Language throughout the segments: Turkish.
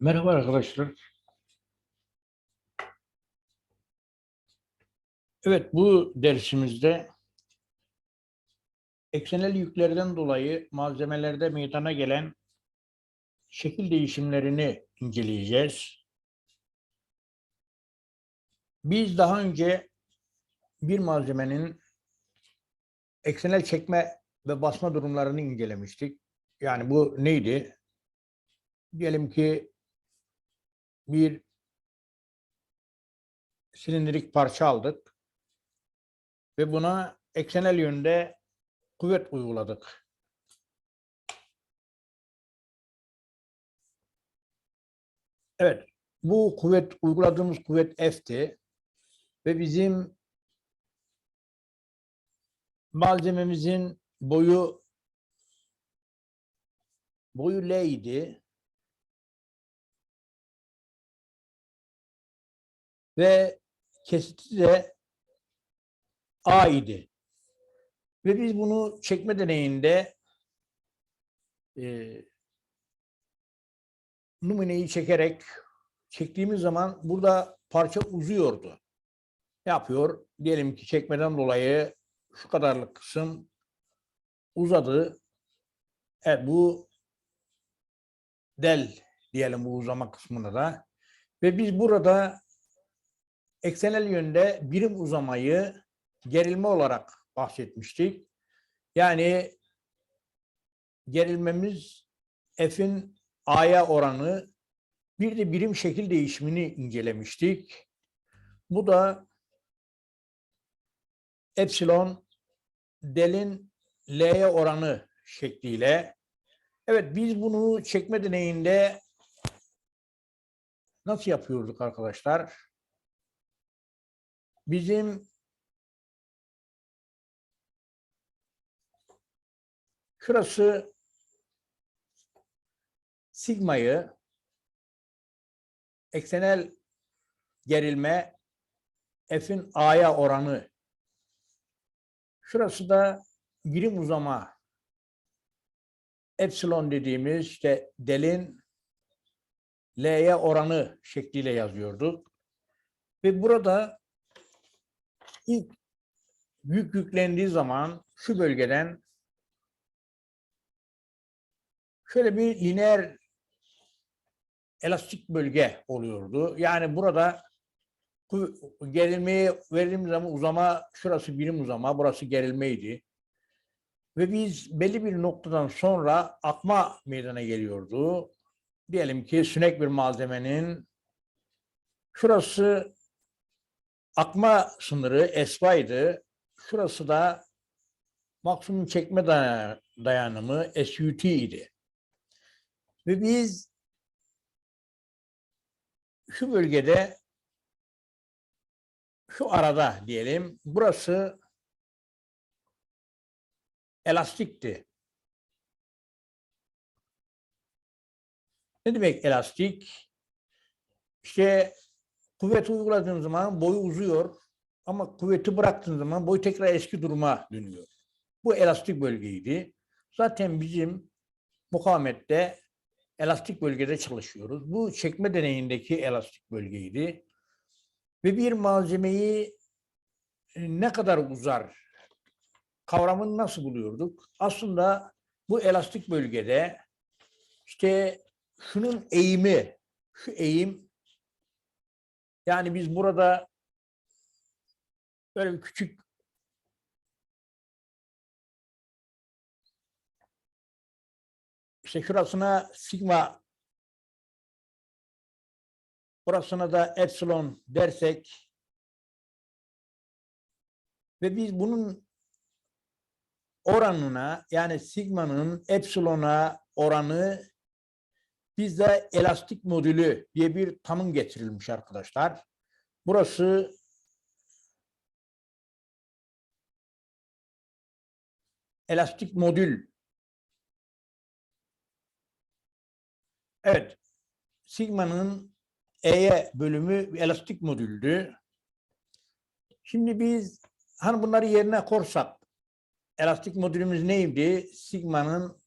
Merhaba arkadaşlar. Evet bu dersimizde eksenel yüklerden dolayı malzemelerde meydana gelen şekil değişimlerini inceleyeceğiz. Biz daha önce bir malzemenin eksenel çekme ve basma durumlarını incelemiştik. Yani bu neydi? Diyelim ki bir silindirik parça aldık ve buna eksenel yönde kuvvet uyguladık. Evet, bu kuvvet uyguladığımız kuvvet F'ti ve bizim malzememizin boyu boyu L idi. Ve kesiti de A idi. Ve biz bunu çekme deneyinde e, numuneyi çekerek çektiğimiz zaman burada parça uzuyordu. Yapıyor? Diyelim ki çekmeden dolayı şu kadarlık kısım uzadı. Evet bu del diyelim bu uzama kısmına da. Ve biz burada eksenel yönde birim uzamayı gerilme olarak bahsetmiştik. Yani gerilmemiz F'in A'ya oranı bir de birim şekil değişimini incelemiştik. Bu da epsilon delin L'ye oranı şekliyle. Evet biz bunu çekme deneyinde nasıl yapıyorduk arkadaşlar? Bizim şurası sigmayı eksenel gerilme F'in A'ya oranı şurası da birim uzama epsilon dediğimiz işte delin L'ye oranı şekliyle yazıyorduk. Ve burada ilk yük yüklendiği zaman şu bölgeden şöyle bir lineer elastik bölge oluyordu. Yani burada bu gerilmeyi verdiğimiz zaman uzama şurası birim uzama, burası gerilmeydi. Ve biz belli bir noktadan sonra akma meydana geliyordu. Diyelim ki sünek bir malzemenin şurası akma sınırı esvaydı. Şurası da maksimum çekme daya- dayanımı SUT idi. Ve biz şu bölgede şu arada diyelim burası elastikti. Ne demek elastik? İşte kuvvet uyguladığın zaman boyu uzuyor ama kuvveti bıraktığın zaman boy tekrar eski duruma dönüyor. Bu elastik bölgeydi. Zaten bizim mukavemette elastik bölgede çalışıyoruz. Bu çekme deneyindeki elastik bölgeydi. Ve bir malzemeyi e, ne kadar uzar kavramını nasıl buluyorduk? Aslında bu elastik bölgede işte şunun eğimi, şu eğim yani biz burada böyle bir küçük işte şurasına sigma burasına da epsilon dersek ve biz bunun oranına yani sigmanın epsilona oranı bizde elastik modülü diye bir tanım getirilmiş arkadaşlar. Burası elastik modül. Evet. Sigma'nın E'ye bölümü elastik modüldü. Şimdi biz hani bunları yerine korsak elastik modülümüz neydi? Sigma'nın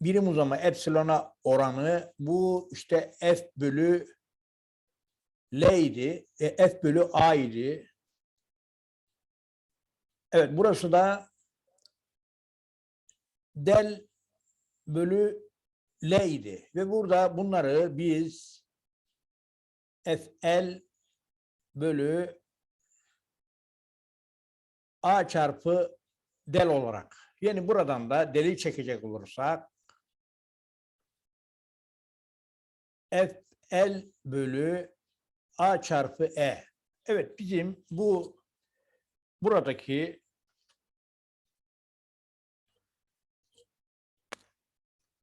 birim uzama epsilona oranı bu işte F bölü L idi. E, F bölü A idi. Evet burası da del bölü L idi. Ve burada bunları biz FL bölü A çarpı del olarak. Yani buradan da deli çekecek olursak FL bölü A çarpı E. Evet bizim bu buradaki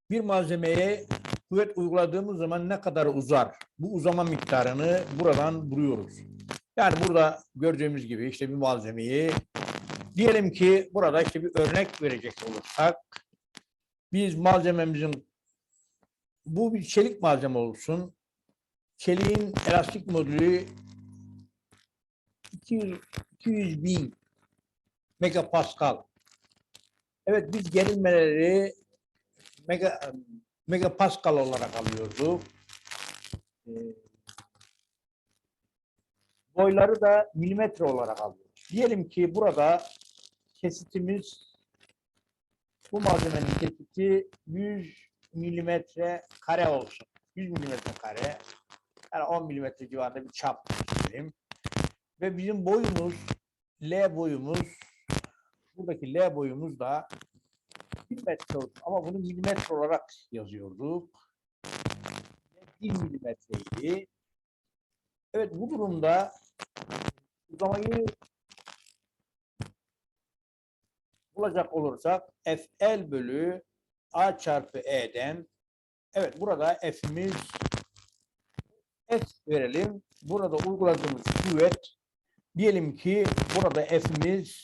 bir malzemeye kuvvet uyguladığımız zaman ne kadar uzar? Bu uzama miktarını buradan buluyoruz. Yani burada gördüğümüz gibi işte bir malzemeyi diyelim ki burada işte bir örnek verecek olursak biz malzememizin bu bir çelik malzeme olsun. Çeliğin elastik modülü 200, 200 bin megapascal. Evet biz gerilmeleri mega, megapascal olarak alıyorduk. Ee, boyları da milimetre olarak alıyoruz. Diyelim ki burada kesitimiz bu malzemenin kesiti 100 milimetre kare olsun. 100 milimetre kare. Yani 10 milimetre civarında bir çap diyelim. Ve bizim boyumuz L boyumuz buradaki L boyumuz da 1 metre olsun. Ama bunu milimetre olarak yazıyorduk. 1 milimetreydi. Evet bu durumda uzamayı bulacak olursak FL bölü A çarpı E'den evet burada F'imiz F verelim. Burada uyguladığımız kuvvet diyelim ki burada F'imiz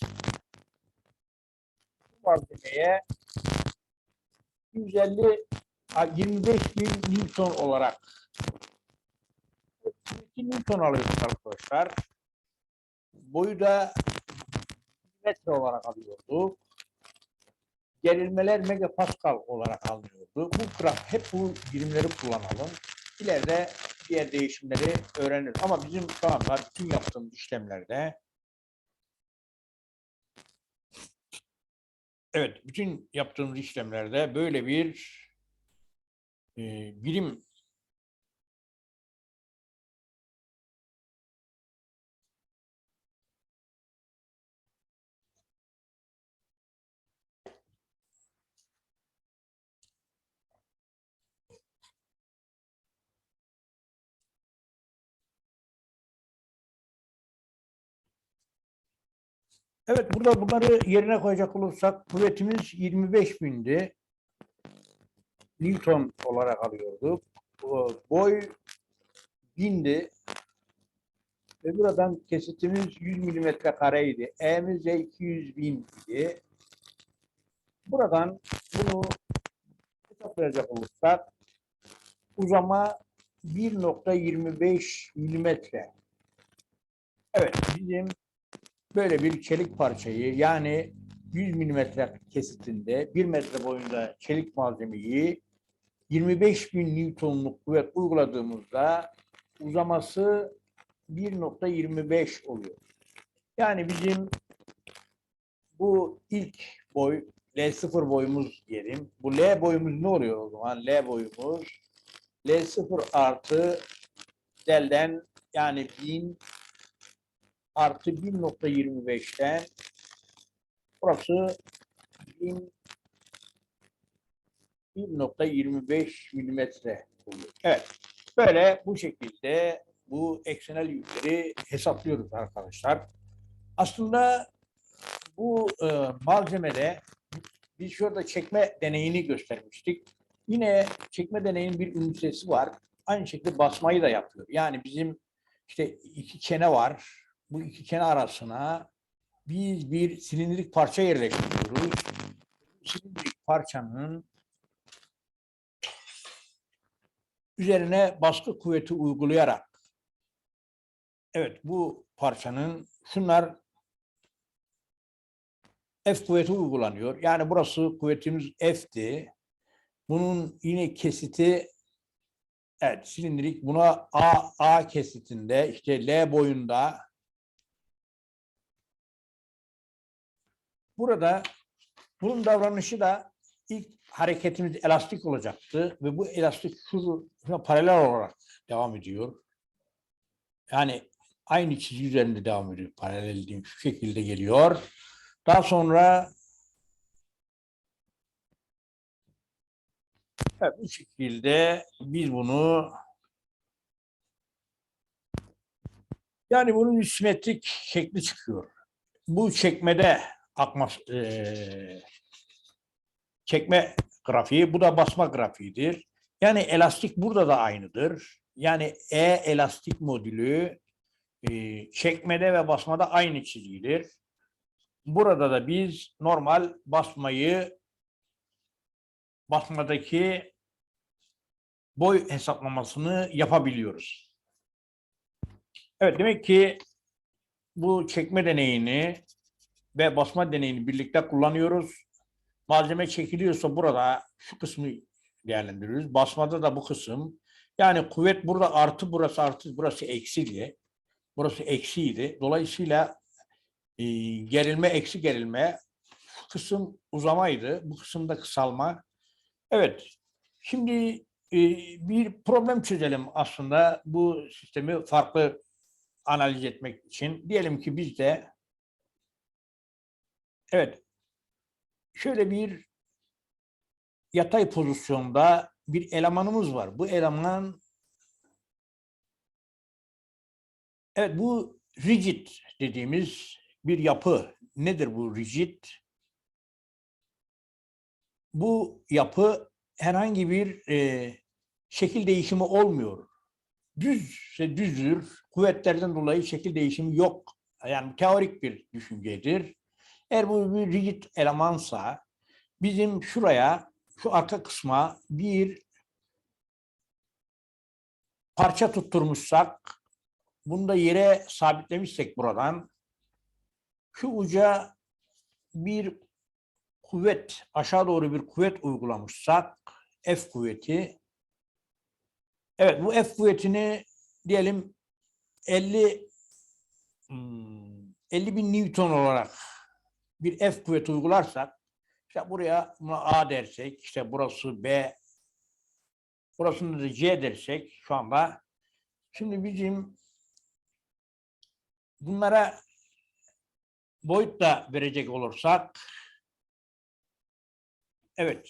malzemeye 150 a, 25 bin Newton olarak 22 Newton alıyoruz arkadaşlar. Boyu da metre olarak alıyorduk. Gerilmeler megapascal olarak alınıyordu. Bu graf hep bu birimleri kullanalım. İleride diğer değişimleri öğrenir. Ama bizim şu anda bütün yaptığımız işlemlerde Evet, bütün yaptığımız işlemlerde böyle bir e, birim Evet burada bunları yerine koyacak olursak kuvvetimiz 25 bindi. Newton olarak alıyorduk. Boy bindi. Ve buradan kesitimiz 100 milimetre kareydi. E'miz de 200 bin idi. Buradan bunu hesaplayacak olursak uzama 1.25 milimetre. Evet bizim böyle bir çelik parçayı yani 100 milimetre kesitinde 1 metre boyunda çelik malzemeyi 25 bin Newton'luk kuvvet uyguladığımızda uzaması 1.25 oluyor. Yani bizim bu ilk boy L0 boyumuz diyelim. Bu L boyumuz ne oluyor o zaman? L boyumuz L0 artı delden yani 1000 artı 1.25'ten burası 1000 1.25 milimetre oluyor. Evet. Böyle bu şekilde bu eksenel yükleri hesaplıyoruz arkadaşlar. Aslında bu e, malzemede biz şurada çekme deneyini göstermiştik. Yine çekme deneyinin bir ünitesi var. Aynı şekilde basmayı da yapıyor. Yani bizim işte iki çene var. Bu iki çene arasına biz bir silindirik parça yerleştiriyoruz. Silindirik parçanın üzerine baskı kuvveti uygulayarak evet bu parçanın şunlar F kuvveti uygulanıyor. Yani burası kuvvetimiz F'ti. Bunun yine kesiti evet silindirik buna A, A kesitinde işte L boyunda burada bunun davranışı da ilk hareketimiz elastik olacaktı ve bu elastik şu, şuna paralel olarak devam ediyor. Yani aynı çizgi üzerinde devam ediyor. Paralel diyeyim şu şekilde geliyor. Daha sonra evet, bu şekilde biz bunu yani bunun simetrik şekli çıkıyor. Bu çekmede akma eee, çekme grafiği, bu da basma grafiğidir. Yani elastik burada da aynıdır. Yani E elastik modülü e, çekmede ve basmada aynı çizgidir. Burada da biz normal basmayı basmadaki boy hesaplamasını yapabiliyoruz. Evet demek ki bu çekme deneyini ve basma deneyini birlikte kullanıyoruz. Malzeme çekiliyorsa burada şu kısmı değerlendiriyoruz. Basmada da bu kısım. Yani kuvvet burada artı burası artı burası eksiydi. Burası eksiydi. Dolayısıyla e, gerilme eksi gerilme şu kısım uzamaydı. Bu kısımda kısalma. Evet. Şimdi e, bir problem çözelim aslında bu sistemi farklı analiz etmek için. Diyelim ki biz de evet şöyle bir yatay pozisyonda bir elemanımız var. Bu eleman evet bu rigid dediğimiz bir yapı. Nedir bu rigid? Bu yapı herhangi bir e, şekil değişimi olmuyor. Düzse düzdür. Kuvvetlerden dolayı şekil değişimi yok. Yani teorik bir düşüncedir. Eğer bu bir rigid elemansa bizim şuraya şu arka kısma bir parça tutturmuşsak, bunu da yere sabitlemişsek buradan, şu uca bir kuvvet, aşağı doğru bir kuvvet uygulamışsak, F kuvveti, evet bu F kuvvetini diyelim 50 hmm, 50 bin Newton olarak bir F kuvveti uygularsak, işte buraya A dersek, işte burası B, burasını da C dersek şu anda. Şimdi bizim bunlara boyut da verecek olursak, evet,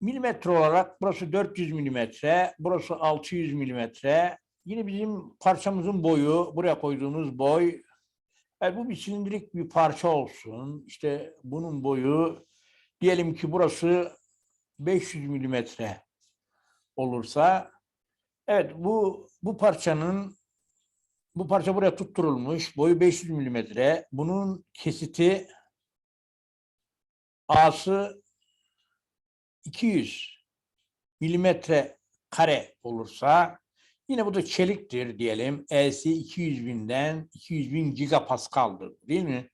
milimetre olarak burası 400 milimetre, burası 600 milimetre. Yine bizim parçamızın boyu, buraya koyduğumuz boy yani bu bir silindirik bir parça olsun. İşte bunun boyu diyelim ki burası 500 milimetre olursa evet bu bu parçanın bu parça buraya tutturulmuş. Boyu 500 milimetre. Bunun kesiti A'sı 200 milimetre kare olursa Yine bu da çeliktir diyelim. E'si 200 binden 200 bin gigapaskaldır değil mi?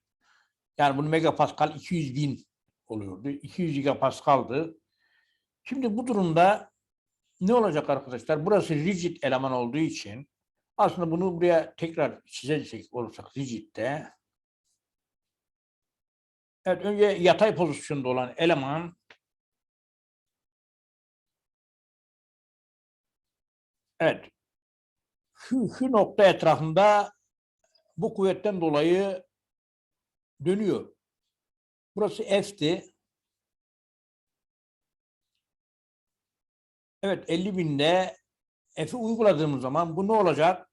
Yani bunu megapascal 200 bin oluyordu. 200 gigapaskaldı. Şimdi bu durumda ne olacak arkadaşlar? Burası rigid eleman olduğu için aslında bunu buraya tekrar çizecek olursak rigid'de Evet önce yatay pozisyonda olan eleman Evet şu, şu nokta etrafında bu kuvvetten dolayı dönüyor. Burası F'ti. Evet 50 binde F'i uyguladığımız zaman bu ne olacak?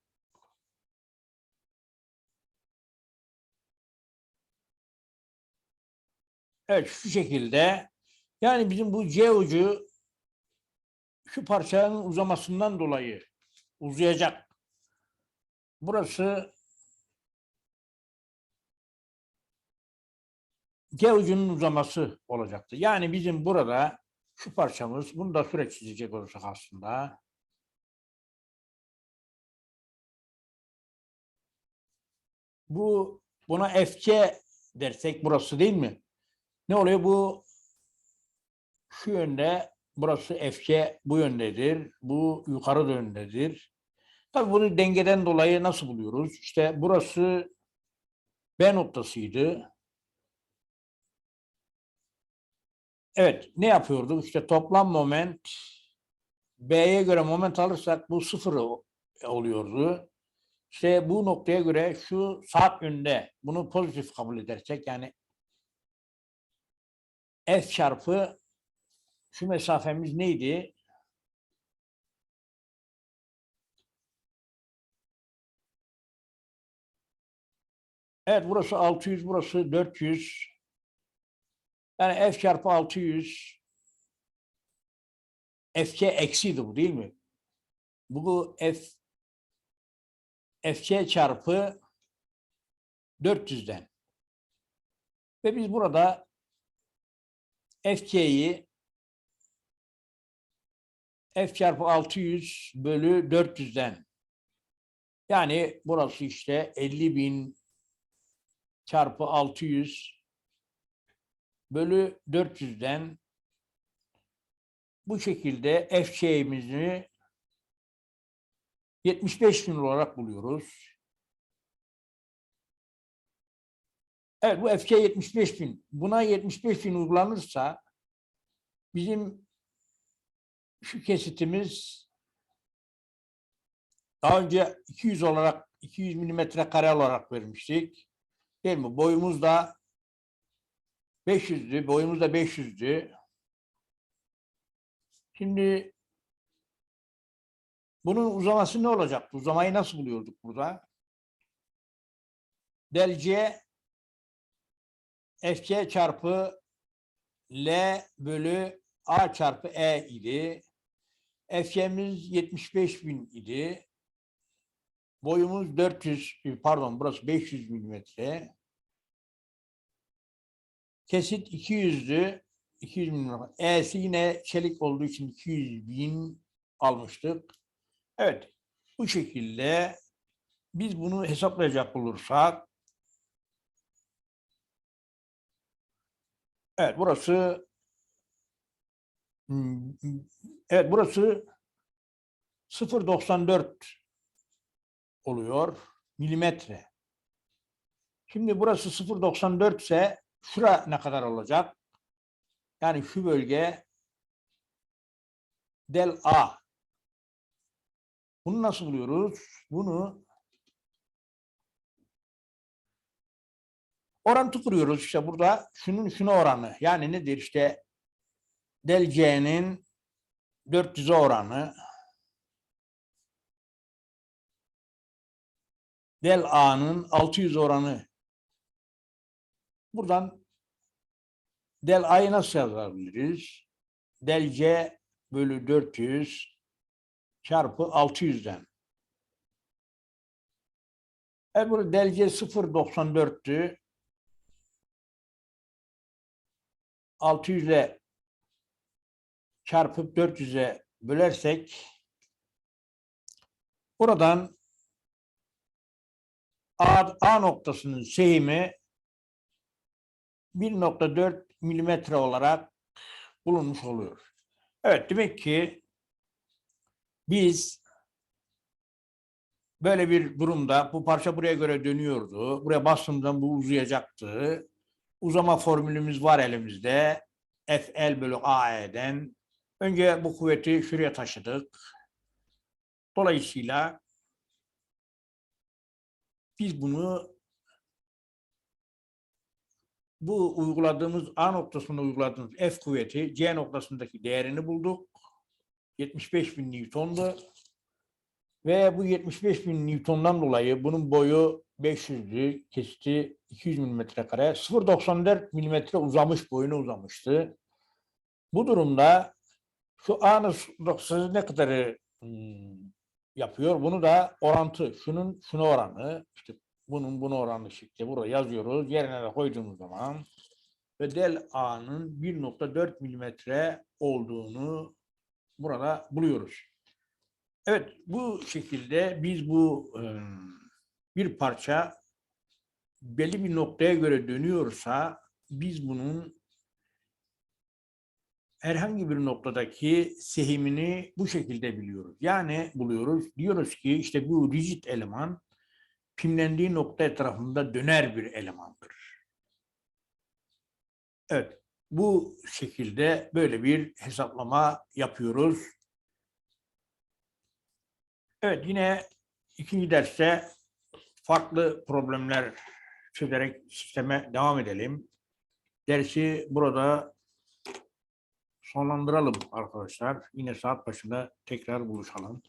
Evet şu şekilde. Yani bizim bu C ucu şu parçanın uzamasından dolayı uzayacak. Burası G ucunun uzaması olacaktı. Yani bizim burada şu parçamız, bunu da süre çizecek olursak aslında. Bu buna FC dersek burası değil mi? Ne oluyor? Bu şu yönde burası FC bu yöndedir. Bu yukarı yöndedir. Tabii bunu dengeden dolayı nasıl buluyoruz? İşte burası B noktasıydı. Evet, ne yapıyorduk? İşte toplam moment B'ye göre moment alırsak bu sıfır oluyordu. İşte bu noktaya göre şu saat yönünde bunu pozitif kabul edersek yani F çarpı şu mesafemiz neydi? Evet burası 600, burası 400. Yani F çarpı 600. FC eksiydi bu değil mi? Bu F FC çarpı 400'den. Ve biz burada FC'yi F çarpı 600 bölü 400'den yani burası işte 50 bin çarpı 600 bölü 400'den bu şekilde FC'mizi 75 bin olarak buluyoruz. Evet bu FC 75 bin. Buna 75 bin uygulanırsa bizim şu kesitimiz daha önce 200 olarak 200 milimetre kare olarak vermiştik. Değil mi? Boyumuz da 500'dü. Boyumuz da 500'dü. Şimdi bunun uzaması ne olacaktı? Uzamayı nasıl buluyorduk burada? Del C FC çarpı L bölü A çarpı E idi. FC'miz 75 bin idi. Boyumuz 400, pardon burası 500 milimetre. Kesit 200'dü. 200 milimetre. E'si yine çelik olduğu için 200 bin almıştık. Evet. Bu şekilde biz bunu hesaplayacak olursak Evet burası evet burası 0.94 oluyor milimetre. Şimdi burası 0.94 ise şura ne kadar olacak? Yani şu bölge del A. Bunu nasıl buluyoruz? Bunu orantı kuruyoruz işte burada şunun şuna oranı. Yani nedir işte del C'nin 400'e oranı del A'nın 600 oranı. Buradan del A'yı nasıl yazabiliriz? Del C bölü 400 çarpı 600'den. Evet burada del C 0.94'tü. 600 ile çarpıp 400'e bölersek buradan A, A noktasının seyimi 1.4 milimetre olarak bulunmuş oluyor. Evet demek ki biz böyle bir durumda bu parça buraya göre dönüyordu. Buraya bastığımızda bu uzayacaktı. Uzama formülümüz var elimizde. FL bölü AE'den. Önce bu kuvveti şuraya taşıdık. Dolayısıyla biz bunu bu uyguladığımız A noktasında uyguladığımız F kuvveti C noktasındaki değerini bulduk. 75 bin Newton'du. Ve bu 75 bin Newton'dan dolayı bunun boyu 500'dü, kesiti 200 milimetre kare. 0.94 milimetre uzamış, boyuna uzamıştı. Bu durumda şu A noktası ne kadarı hmm, yapıyor? Bunu da orantı, şunun şuna oranı, işte bunun buna oranı şekli buraya yazıyoruz. Yerine de koyduğumuz zaman ve del A'nın 1.4 milimetre olduğunu burada buluyoruz. Evet, bu şekilde biz bu bir parça belli bir noktaya göre dönüyorsa biz bunun herhangi bir noktadaki sehimini bu şekilde biliyoruz. Yani buluyoruz. Diyoruz ki işte bu rigid eleman pimlendiği nokta etrafında döner bir elemandır. Evet. Bu şekilde böyle bir hesaplama yapıyoruz. Evet yine ikinci derste farklı problemler çözerek sisteme devam edelim. Dersi burada sonlandıralım arkadaşlar. Yine saat başında tekrar buluşalım.